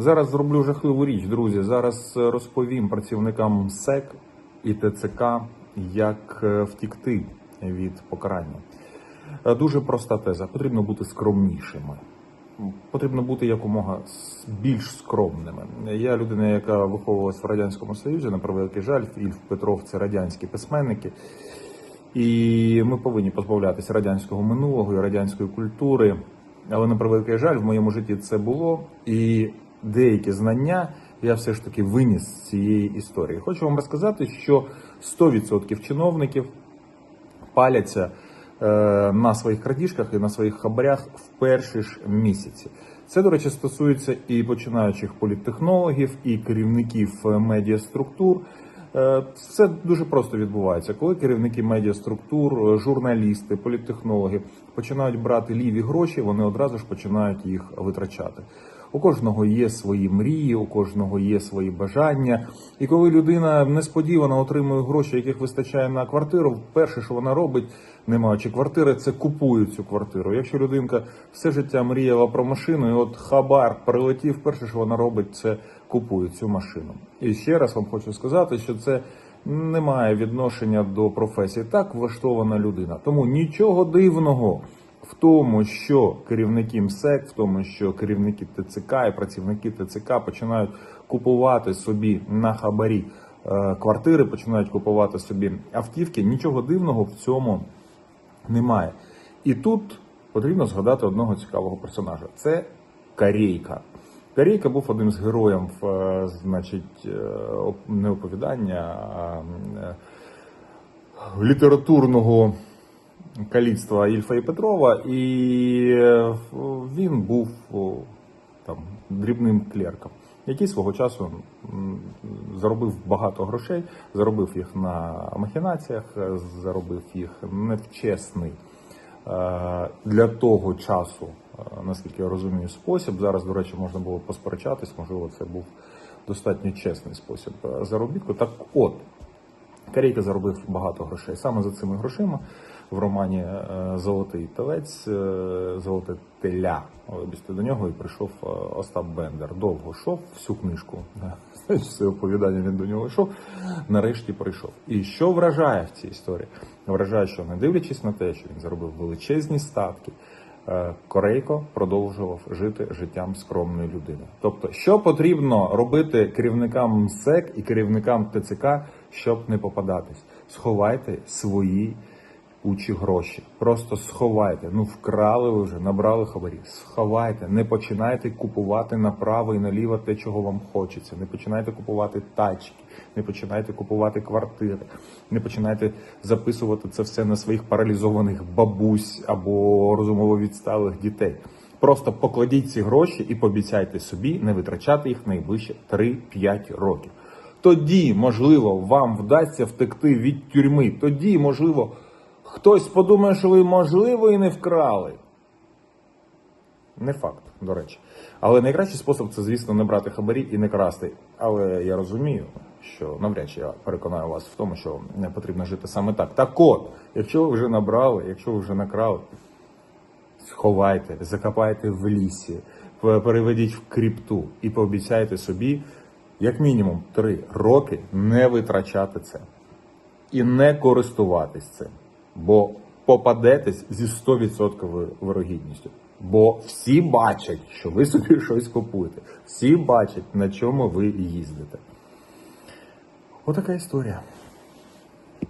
Зараз зроблю жахливу річ, друзі. Зараз е, розповім працівникам СЕК і ТЦК, як е, втікти від покарання. Е, Дуже проста теза. Потрібно бути скромнішими. Потрібно бути якомога більш скромними. Я людина, яка виховувалась в радянському союзі, на превеликий жаль, Ільф Петров це радянські письменники. І ми повинні позбавлятися радянського минулого і радянської культури. Але на превеликий жаль, в моєму житті це було. І деякі знання я все ж таки виніс з цієї історії. Хочу вам розказати, що 100% чиновників паляться е, на своїх крадіжках і на своїх хабарях в перші ж місяці. Це, до речі, стосується і починаючих політтехнологів, і керівників е, медіаструктур. Е, Все дуже просто відбувається. Коли керівники медіаструктур, журналісти, політтехнологи починають брати ліві гроші, вони одразу ж починають їх витрачати. У кожного є свої мрії, у кожного є свої бажання. І коли людина несподівано отримує гроші, яких вистачає на квартиру, перше, що вона робить, не маючи квартири, це купує цю квартиру. Якщо людинка все життя мріяла про машину, і от хабар прилетів, перше, що вона робить, це купує цю машину. І ще раз вам хочу сказати, що це не має відношення до професії. Так влаштована людина. Тому нічого дивного в тому, що керівники МСЕК, в тому, що керівники ТЦК і працівники ТЦК починають купувати собі на хабарі е, квартири, починають купувати собі автівки. Нічого дивного в цьому немає. І тут потрібно згадати одного цікавого персонажа. Це Карейка. Карейка був одним з героїв, е, значить, е, не оповідання, а літературного каліцтва Ільфа і Петрова, і е, він був там дрібним клерком, який свого часу заробив багато грошей, заробив їх на махінаціях, заробив їх невчесний е, для того часу, е, наскільки я розумію, спосіб. Зараз, до речі, можна було посперечатись, можливо, це був достатньо чесний спосіб е, заробітку. Так от, Карейка заробив багато грошей. Саме за цими грошима в романі е, Золотий телець, е, Золоте теля. Вибачте, до нього і прийшов е, Остап Бендер. Довго йшов всю книжку. Все оповідання він до нього йшов. Нарешті прийшов. І що вражає в цій історії? Вражає, що не дивлячись на те, що він заробив величезні статки. Корейко продовжував жити життям скромної людини. Тобто, що потрібно робити керівникам МСЕК і керівникам ТЦК, щоб не попадатись? Сховайте свої учі гроші. Просто сховайте. Ну вкрали ви вже, набрали хабарі. Сховайте, не починайте купувати направо і наліво те, чого вам хочеться. Не починайте купувати тачки, не починайте купувати квартири, не починайте записувати це все на своїх паралізованих бабусь або розумово відсталих дітей. Просто покладіть ці гроші і пообіцяйте собі не витрачати їх найближче 3-5 років. Тоді, можливо, вам вдасться втекти від тюрми. Тоді, можливо, хтось подумає, що ви, можливо, і не вкрали. Не факт, до речі. Але найкращий спосіб це, звісно, не брати хабарі і не красти. Але я розумію, що навряд чи я переконаю вас в тому, що не потрібно жити саме так. Так от, якщо ви вже набрали, якщо ви вже накрали, сховайте, закопайте в лісі, переведіть в кріпту і пообіцяйте собі, як мінімум, три роки не витрачати це і не користуватись цим, бо попадетесь зі 100% вирогідністю. Бо всі бачать, що ви собі щось купуєте. Всі бачать, на чому ви їздите. Отака історія.